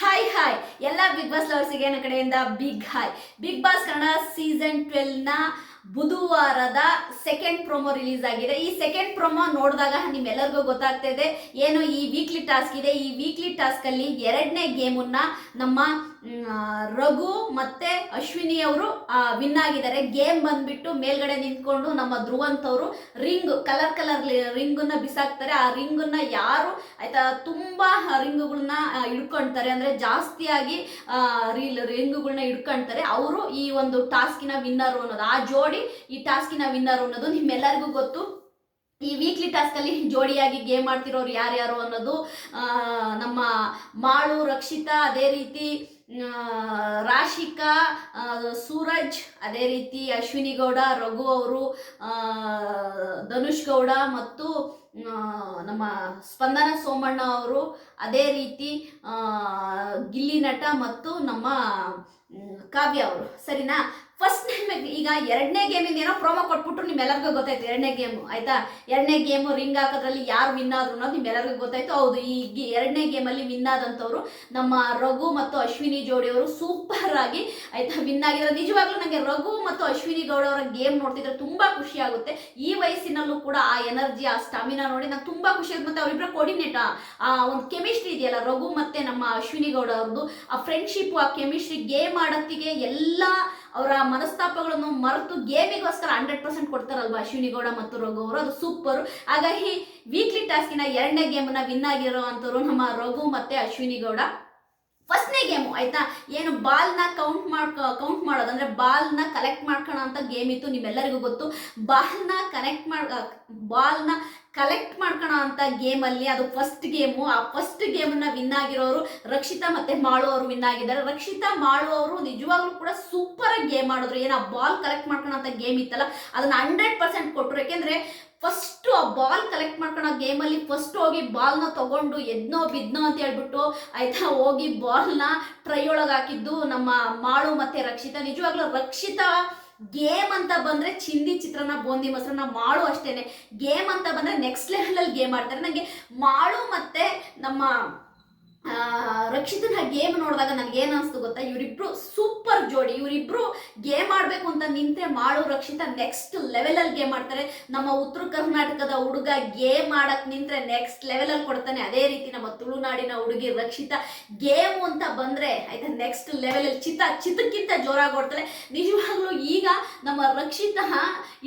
Hi hi ಎಲ್ಲ big boss ಲವರ್ಸಿಗೆ ನನ್ನ ಕಡೆಯಿಂದ big hi big boss Kannada season ಟ್ವೆಲ್ನ ಬುಧವಾರದ ಸೆಕೆಂಡ್ ಪ್ರೊಮೋ ರಿಲೀಸ್ ಆಗಿದೆ. ಈ ಸೆಕೆಂಡ್ ಪ್ರೊಮೋ ನೋಡಿದಾಗ ನಿಮ್ಮೆಲ್ಲರಿಗೂ ಗೊತ್ತಾಗ್ತಾ ಇದೆ, ಏನು ಈ ವೀಕ್ಲಿ ಟಾಸ್ಕ್ ಇದೆ. ಈ ವೀಕ್ಲಿ ಟಾಸ್ಕ್ ಅಲ್ಲಿ ಎರಡನೇ ಗೇಮನ್ನು ನಮ್ಮ ರಘು ಮತ್ತೆ ಅಶ್ವಿನಿ ಅವರು ವಿನ್ ಆಗಿದ್ದಾರೆ. ಗೇಮ್ ಬಂದ್ಬಿಟ್ಟು ಮೇಲ್ಗಡೆ ನಿಂತ್ಕೊಂಡು ನಮ್ಮ ಧ್ರುವಂತ್ ಅವರು ರಿಂಗ್, ಕಲರ್ ಕಲರ್ ರಿಂಗನ್ನ ಬಿಸಾಕ್ತಾರೆ. ಆ ರಿಂಗನ್ನ ಯಾರು, ಆಯ್ತಾ, ತುಂಬಾ ರಿಂಗುಗಳನ್ನ ಹಿಡ್ಕೊಳ್ತಾರೆ ಅಂದ್ರೆ ಜಾಸ್ತಿಯಾಗಿ ರಿಂಗುಗಳನ್ನ ಹಿಡ್ಕೊಳ್ತಾರೆ ಅವರು ಈ ಒಂದು ಟಾಸ್ಕಿನ ವಿನ್ನರ್ ಅನ್ನೋದು, ಆ ಜೋಡಿ ಈ ಟಾಸ್ಕಿನ ವಿನ್ನರ್ ಅನ್ನೋದು ನಿಮ್ಮೆಲ್ಲರಿಗೂ ಗೊತ್ತು. ಈ ವೀಕ್ಲಿ ಟಾಸ್ಕ್ ಅಲ್ಲಿ ಜೋಡಿಯಾಗಿ ಗೇಮ್ ಆಡ್ತಿರೋರು ಯಾರ್ಯಾರು ಅನ್ನೋದು ನಮ್ಮ ಮಾಳು, ರಕ್ಷಿತಾ, ಅದೇ ರೀತಿ ರಾಶಿಕಾ ಸೂರಜ್, ಅದೇ ರೀತಿ ಅಶ್ವಿನಿ ಗೌಡ ರಘು ಅವರು ಧನುಷ್ ಗೌಡ ಮತ್ತು ನಮ್ಮ ಸ್ಪಂದನ ಸೋಮಣ್ಣ ಅವರು, ಅದೇ ರೀತಿ ಗಿಲ್ಲಿ ನಟ ಮತ್ತು ನಮ್ಮ ಕಾವ್ಯ ಅವರು. ಸರಿನಾ? ಫಸ್ಟ್ ಈಗ ಎರಡನೇ ಗೇಮಿಂದ ಏನೋ ಪ್ರೋಮೋ ಕೊಟ್ಬಿಟ್ಟು ನಿಮ್ಮೆಲ್ಲರಿಗೂ ಗೊತ್ತಾಯ್ತು, ಎರಡನೇ ಗೇಮು ಆಯ್ತಾ? ಎರಡನೇ ಗೇಮು ರಿಂಗ್ ಹಾಕೋದ್ರಲ್ಲಿ ಯಾರು ವಿನ್ ಆದ್ರು ಅನ್ನೋದು ನಿಮ್ಮೆಲ್ಲರಿಗೂ ಗೊತ್ತಾಯ್ತು. ಹೌದು, ಈ ಎರಡನೇ ಗೇಮಲ್ಲಿ ವಿನ್ ಆದಂಥವ್ರು ನಮ್ಮ ರಘು ಮತ್ತು ಅಶ್ವಿನಿ ಜೋಡಿಯವರು ಸೂಪರ್ ಆಗಿ, ಆಯ್ತಾ ವಿನ್ ಆಗಿರೋ ನಿಜವಾಗ್ಲೂ ನನಗೆ ರಘು ಮತ್ತು ಅಶ್ವಿನಿ ಗೌಡ ಅವರ ಗೇಮ್ ನೋಡ್ತಿದ್ರೆ ತುಂಬಾ ಖುಷಿ ಆಗುತ್ತೆ. ಈ ವಯಸ್ಸಿನಲ್ಲೂ ಕೂಡ ಆ ಎನರ್ಜಿ ಆ ಸ್ಟಾಮಿನಾ ನೋಡಿ ನಂಗೆ ತುಂಬಾ ಖುಷಿ ಆಗುತ್ತೆ. ಮತ್ತೆ ಅವರಿಬ್ಬರ ಕೋರ್ಡಿನೇಟ್ ಆ ಒಂದು ಕೆಮಿಸ್ಟ್ರಿ ಇದೆಯಲ್ಲ, ರಘು ಮತ್ತೆ ನಮ್ಮ ಅಶ್ವಿನಿ ಗೌಡ ಅವ್ರದ್ದು ಆ ಫ್ರೆಂಡ್ಶಿಪ್ ಆ ಕೆಮಿಸ್ಟ್ರಿ ಗೇಮ್ ಆಡೋತ್ತಿಗೆ ಎಲ್ಲ ಅವರ ಮನಸ್ತಾಪಗಳನ್ನು ಮರೆತು ಗೇಮಿಗೋಸ್ಕರ ಹಂಡ್ರೆಡ್ ಪರ್ಸೆಂಟ್ ಕೊಡ್ತಾರಲ್ವಾ ಅಶ್ವಿನಿ ಗೌಡ ಮತ್ತು ರಘು ಅವರು? ಅದು ಸೂಪರ್ ಹಾಗಾಗಿ ವೀಕ್ಲಿ ಟಾಸ್ಕಿನ ಎರಡನೇ ಗೇಮನ್ನ ವಿನ್ ಆಗಿರೋ ನಮ್ಮ ರಘು ಮತ್ತೆ ಅಶ್ವಿನಿ ಗೌಡ ಫಸ್ಟ್ನೇ ಗೇಮು ಆಯ್ತಾ? ಏನು ಬಾಲ್ನ ಕೌಂಟ್ ಮಾಡ್ಕ ಕೌಂಟ್ ಮಾಡೋದಂದ್ರೆ ಬಾಲ್ನ ಕಲೆಕ್ಟ್ ಮಾಡ್ಕೋಣ ಅಂತ ಗೇಮ್ ಇತ್ತು ನಿಮ್ಮೆಲ್ಲರಿಗೂ ಗೊತ್ತು. ಬಾಲ್ನ ಕನೆಕ್ಟ್ ಮಾಡ್ ಬಾಲ್ನ ಕಲೆಕ್ಟ್ ಮಾಡ್ಕೋಣ ಅಂತ ಗೇಮಲ್ಲಿ ಅದು ಫಸ್ಟ್ ಗೇಮು ಆ ಫಸ್ಟ್ ಗೇಮನ್ನ ವಿನ್ ಆಗಿರೋರು ರಕ್ಷಿತಾ ಮತ್ತೆ ಮಾಳು ಅವರು ವಿನ್ ಆಗಿದ್ದಾರೆ. ರಕ್ಷಿತಾ, ಮಾಳು ಅವರು ನಿಜವಾಗ್ಲೂ ಕೂಡ ಸೂಪರ್ ಆಗಿ ಗೇಮ್ ಮಾಡಿದ್ರು ಏನು ಆ ಬಾಲ್ ಕಲೆಕ್ಟ್ ಮಾಡ್ಕೋಣ ಅಂತ ಗೇಮ್ ಇತ್ತಲ್ಲ, ಅದನ್ನ ಹಂಡ್ರೆಡ್ ಪರ್ಸೆಂಟ್ ಕೊಟ್ಟರು ಯಾಕೆಂದ್ರೆ ಫಸ್ಟ್ ಆ ಬಾಲ್ ಕಲೆಕ್ಟ್ ಮಾಡ್ಕೊಳೋ ಗೇಮಲ್ಲಿ ಫಸ್ಟ್ ಹೋಗಿ ಬಾಲ್ನ ತಗೊಂಡು ಎದ್ನೋ ಬಿದ್ನೋ ಅಂತ ಹೇಳ್ಬಿಟ್ಟು ಆಯ್ತಾ ಹೋಗಿ ಬಾಲ್ನ ಟ್ರೈ ಒಳಗೆ ಹಾಕಿದ್ದು ನಮ್ಮ ಮಾಳು ಮತ್ತೆ ರಕ್ಷಿತಾ. ನಿಜವಾಗ್ಲೂ ರಕ್ಷಿತಾ ಗೇಮ್ ಅಂತ ಬಂದ್ರೆ ಚಿಂದಿ ಚಿತ್ರಾನ್ನ ಬೂಂದಿ ಮೊಸರನ್ನ, ಮಾಡು ಅಷ್ಟೇನೆ. ಗೇಮ್ ಅಂತ ಬಂದ್ರೆ ನೆಕ್ಸ್ಟ್ ಲೆವೆಲಲ್ಲಿ ಗೇಮ್ ಆಡ್ತಾರೆ. ನನಗೆ ಮಾಡು ಮತ್ತೆ ನಮ್ಮ ರಕ್ಷಿತನ ಗೇಮ್ ನೋಡಿದಾಗ ನನಗೆ ಏನು ಅನಿಸ್ತು ಗೊತ್ತಾ? ಇವರಿಬ್ರು ಸೂಪರ್ ಜೋಡಿ, ಇವರಿಬ್ರು ಗೇಮ್ ಆಡಬೇಕು ಅಂತ ನಿಂತೆ ಮಾಡು ರಕ್ಷಿತ ನೆಕ್ಸ್ಟ್ ಲೆವೆಲಲ್ಲಿ ಗೇಮ್ ಆಡ್ತಾರೆ. ನಮ್ಮ ಉತ್ತರ ಕರ್ನಾಟಕದ ಹುಡುಗ ಗೇಮ್ ಆಡಕ್ಕೆ ನಿಂತ್ರೆ ನೆಕ್ಸ್ಟ್ ಲೆವೆಲಲ್ಲಿ ಕೊಡ್ತಾನೆ. ಅದೇ ರೀತಿ ನಮ್ಮ ತುಳುನಾಡಿನ ಹುಡುಗಿ ರಕ್ಷಿತ ಗೇಮ್ ಅಂತ ಬಂದ್ರೆ, ಆಯ್ತಾ ನೆಕ್ಸ್ಟ್ ಲೆವೆಲಲ್ಲಿ ಚಿತ್ತ ಚಿತ್ತಕ್ಕಿಂತ ಜೋರಾಗಿ ಓಡ್ತಾಳೆ. ನಿಜವಾಗ್ಲೂ ಈಗ ನಮ್ಮ ರಕ್ಷಿತ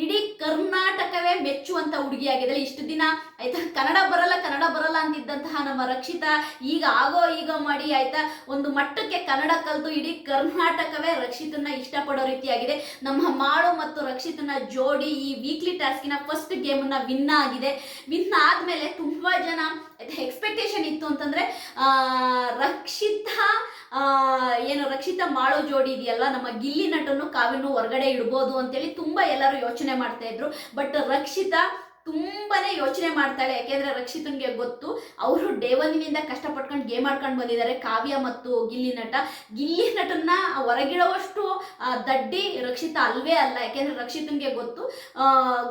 ಇಡೀ ಕರ್ನಾಟಕವೇ ಮೆಚ್ಚುವಂತ ಹುಡುಗಿಯಾಗಿದ್ದಾಳೆ ಇಷ್ಟು ದಿನ, ಆಯ್ತಾ, ಕನ್ನಡ ಬರಲ್ಲ ಕನ್ನಡ ಬರಲ್ಲ ಅಂತಿದ್ದಂತಹ ನಮ್ಮ ರಕ್ಷಿತ ಈಗ ಆಗೋ ಈಗ ಮಾಡಿ ಆಯ್ತಾ? ಒಂದು ಮಟ್ಟಕ್ಕೆ ಕನ್ನಡ ಕಲಿತು ಇಡೀ ಕರ್ನಾಟಕವೇ ರಕ್ಷಿತನ್ನ ಇಷ್ಟಪಡೋ ರೀತಿಯಾಗಿದೆ. ನಮ್ಮ ಮಾಳು ಮತ್ತು ರಕ್ಷಿತನ ಜೋಡಿ ಈ ವೀಕ್ಲಿ ಟಾಸ್ಕಿನ ಫಸ್ಟ್ ಗೇಮನ್ನ ವಿನ್ ಆಗಿದೆ. ವಿನ್ ಆದ್ಮೇಲೆ ತುಂಬಾ ಜನ ಎಕ್ಸ್ಪೆಕ್ಟೇಷನ್ ಇತ್ತು ಅಂತಂದ್ರೆ ರಕ್ಷಿತಾ ಏನು ರಕ್ಷಿತಾ ಮಾಳು ಜೋಡಿ ಇದೆಯಲ್ಲ, ನಮ್ಮ ಗಿಲ್ಲಿ ನಟನ್ನು ಕಾವ್ಯನು ಹೊರಗಡೆ ಇಡ್ಬೋದು ಅಂತೇಳಿ ತುಂಬಾ ಎಲ್ಲರೂ ಯೋಚನೆ ಮಾಡ್ತಾ ಇದ್ರು. ಬಟ್ ರಕ್ಷಿತಾ ತುಂಬಾನೇ ಯೋಚನೆ ಮಾಡ್ತಾಳೆ. ಯಾಕೆಂದ್ರೆ ರಕ್ಷಿತನ್ಗೆ ಗೊತ್ತು, ಅವರು ಡೇವನಿನಿಂದ ಕಷ್ಟಪಟ್ಕೊಂಡು ಗೇಮ್ ಆಡ್ಕೊಂಡು ಬಂದಿದ್ದಾರೆ. ಕಾವ್ಯ ಮತ್ತು ಗಿಲ್ಲಿ ನಟ. ಗಿಲ್ಲಿ ನಟನ್ನ ಹೊರಗಿಡುವಷ್ಟು ದಡ್ಡಿ ರಕ್ಷಿತ ಅಲ್ವೇ ಅಲ್ಲ. ಯಾಕೆಂದ್ರೆ ರಕ್ಷಿತನ್ಗೆ ಗೊತ್ತು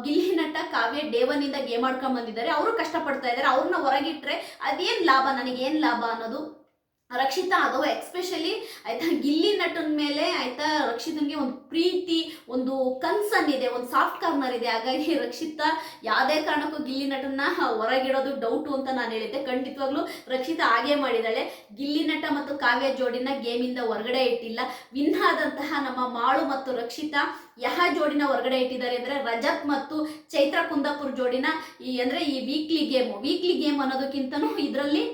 ಗಿಲ್ಲಿ ನಟ ಕಾವ್ಯ ಡೇವನಿಂದ ಗೇಮ್ ಆಡ್ಕೊಂಡು ಬಂದಿದ್ದಾರೆ. ಅವರು ಕಷ್ಟಪಡ್ತಾ ಇದ್ದಾರೆ. ಅವ್ರನ್ನ ಹೊರಗಿಟ್ರೆ ಅದೇನು ಲಾಭ? ನನಗೆ ಏನ್ ಲಾಭ ಅನ್ನೋದು ರಕ್ಷಿತಾ ಅದು ಎಕ್ಸ್ಪೆಷಲಿ ಆಯ್ತಾ ಗಿಲ್ಲಿ ನಟನ ಮೇಲೆ ಆಯ್ತಾ ರಕ್ಷಿತನ್ಗೆ ಒಂದು ಪ್ರೀತಿ, ಒಂದು ಕನ್ಸನ್ ಇದೆ, ಒಂದು ಸಾಫ್ಟ್ ಕಾರ್ನರ್ ಇದೆ. ಹಾಗಾಗಿ ರಕ್ಷಿತಾ ಯಾವುದೇ ಕಾರಣಕ್ಕೂ ಗಿಲ್ಲಿ ನಟನ್ನ ಹೊರಗಿಡೋದು ಡೌಟು ಅಂತ ನಾನು ಹೇಳಿದ್ದೆ. ಖಂಡಿತವಾಗ್ಲೂ ರಕ್ಷಿತಾ ಹಾಗೆ ಮಾಡಿದ್ದಾಳೆ ಗಿಲ್ಲಿ ನಟ ಮತ್ತು ಕಾವ್ಯ ಜೋಡಿನ ಗೇಮಿಂದ ಹೊರಗಡೆ ಇಟ್ಟಿಲ್ಲ. ವಿನ್ ಆದಂತಹ ನಮ್ಮ ಮಾಳು ಮತ್ತು ರಕ್ಷಿತಾ ಯಹ ಜೋಡಿನ ಹೊರಗಡೆ ಇಟ್ಟಿದ್ದಾರೆ ಅಂದ್ರೆ ರಜತ್ ಮತ್ತು ಚೈತ್ರ ಕುಂದಾಪುರ್ ಜೋಡಿನ ಈ ಅಂದ್ರೆ ಈ ವೀಕ್ಲಿ ಗೇಮ್ ವೀಕ್ಲಿ ಗೇಮ್ ಅನ್ನೋದಕ್ಕಿಂತನೂ ಇದರಲ್ಲಿ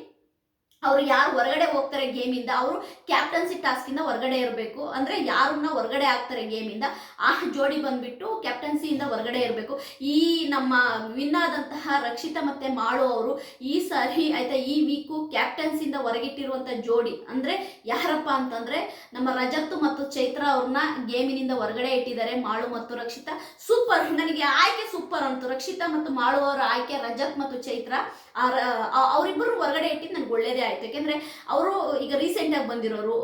ಅವರು ಯಾರು ಹೊರಗಡೆ ಹೋಗ್ತಾರೆ ಗೇಮಿಂದ ಅವರು ಕ್ಯಾಪ್ಟನ್ಸಿ ಟಾಸ್ಕಿಂದ ಹೊರಗಡೆ ಇರಬೇಕು. ಅಂದ್ರೆ ಯಾರನ್ನ ಹೊರಗಡೆ ಆಗ್ತಾರೆ ಗೇಮಿಂದ ಆ ಜೋಡಿ ಬಂದ್ಬಿಟ್ಟು ಕ್ಯಾಪ್ಟನ್ಸಿಯಿಂದ ಹೊರಗಡೆ ಇರಬೇಕು. ಈ ನಮ್ಮ ವಿನ್ ಆದಂತಹ ರಕ್ಷಿತ ಮತ್ತೆ ಮಾಳು ಅವರು ಈ ಸಾರಿ ಆಯ್ತಾ, ಈ ವೀಕು ಕ್ಯಾಪ್ಟನ್ಸಿಯಿಂದ ಹೊರಗಿಟ್ಟಿರುವಂತ ಜೋಡಿ, ಅಂದ್ರೆ ಯಾರಪ್ಪ ಅಂತಂದ್ರೆ ನಮ್ಮ ರಜತ್ ಮತ್ತು ಚೈತ್ರ ಅವ್ರನ್ನ ಗೇಮಿನಿಂದ ಹೊರಗಡೆ ಇಟ್ಟಿದ್ದಾರೆ, ಮಾಳು ಮತ್ತು ರಕ್ಷಿತಾ. ಸೂಪರ್ ನನಗೆ ಆಯ್ಕೆ ಸೂಪರ್ ಅಂತು. ರಕ್ಷಿತಾ ಮತ್ತು ಮಾಳು ಅವರ ಆಯ್ಕೆ ರಜತ್ ಮತ್ತು ಚೈತ್ರ. ಅವರಿಬ್ಬರು ಹೊರಗಡೆ ಇಟ್ಟಿದ್ದು ನನಗೆ ಒಳ್ಳೇದೇ ಆಯ್ತು. ಯಾಕೆಂದ್ರೆ ಅವರು ಈಗ ರೀಸೆಂಟ್ ಆಗಿ ಬಂದಿರೋರು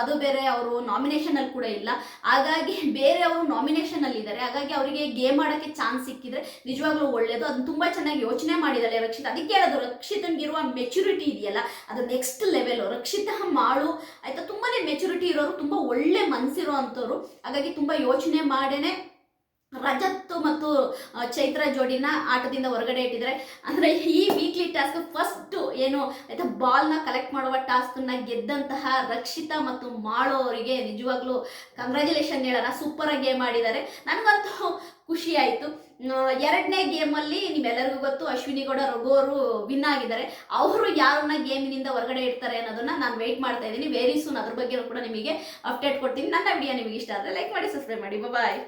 ಅದು ಬೇರೆ ಅವರು ನಾಮಿನೇಷನ್ ಅಲ್ಲಿ ಕೂಡ ಇಲ್ಲ. ಹಾಗಾಗಿ ಬೇರೆ ಅವರು ನಾಮಿನೇಷನ್ ಅಲ್ಲಿ ಇದ್ದಾರೆ. ಹಾಗಾಗಿ ಅವರಿಗೆ ಗೇಮ್ ಆಡಕ್ಕೆ ಚಾನ್ಸ್ ಸಿಕ್ಕಿದ್ರೆ ನಿಜವಾಗ್ಲೂ ಒಳ್ಳೇದು. ಅದನ್ನ ತುಂಬಾ ಚೆನ್ನಾಗಿ ಯೋಚನೆ ಮಾಡಿದ್ದಾರೆ ರಕ್ಷಿತ್. ಅದಕ್ಕೆ ಹೇಳೋದು ರಕ್ಷಿತನ್ಗಿರುವ ಮೆಚುರಿಟಿ ಇದೆಯಲ್ಲ, ಅದು ನೆಕ್ಸ್ಟ್ ಲೆವೆಲ್ ರಕ್ಷಿತ ಮಾಳು ಆಯ್ತಾ? ತುಂಬಾನೇ ಮೆಚುರಿಟಿ ಇರೋರು, ತುಂಬಾ ಒಳ್ಳೆ ಮನ್ಸಿರೋ ಅಂಥವ್ರು ಹಾಗಾಗಿ ತುಂಬಾ ಯೋಚನೆ ಮಾಡೇನೆ. ರಜತ್ ಮತ್ತು ಚೈತ್ರ ಜೋಡಿನ ಆಟದಿಂದ ಹೊರಗಡೆ ಇಟ್ಟಿದ್ದಾರೆ. ಅಂದ್ರೆ ಈ ವೀಕ್ಲಿ ಟಾಸ್ಕ್ ಫಸ್ಟ್ ಏನು ಆಯ್ತಾ ಬಾಲ್ನ ಕಲೆಕ್ಟ್ ಮಾಡುವ ಟಾಸ್ಕ್ನ ಗೆದ್ದಂತಹ ರಕ್ಷಿತಾ ಮತ್ತು ಮಾಳು ಅವರಿಗೆ ನಿಜವಾಗ್ಲೂ ಕಂಗ್ರ್ಯಾಚುಲೇಷನ್ ಹೇಳೋಣ. ಸೂಪರ್ ಆಗಿ ಗೇಮ್ ಆಡಿದ್ದಾರೆ. ನನಗಂತೂ ಖುಷಿ ಆಯಿತು. ಎರಡನೇ ಗೇಮಲ್ಲಿ ನಿಮ್ಮೆಲ್ಲರಿಗೂ ಗೊತ್ತು, ಅಶ್ವಿನಿ ಗೌಡ ರಘು ಅವರು ವಿನ್ ಆಗಿದ್ದಾರೆ. ಅವರು ಯಾರನ್ನ ಗೇಮಿನಿಂದ ಹೊರಗಡೆ ಇಡ್ತಾರೆ ಅನ್ನೋದನ್ನ ನಾನು ವೆಯ್ಟ್ ಮಾಡ್ತಾ ಇದ್ದೀನಿ. ವೆರಿ ಸೂನ್ ಅದ್ರ ಬಗ್ಗೆ ಕೂಡ ನಿಮಗೆ ಅಪ್ಡೇಟ್ ಕೊಡ್ತೀನಿ. ನನ್ನ ವಿಡಿಯೋ ನಿಮಗೆ ಇಷ್ಟ ಆದರೆ ಲೈಕ್ ಮಾಡಿ ಸಬ್ಸ್ಕ್ರೈಬ್ ಮಾಡಿ. ಬಾಯ್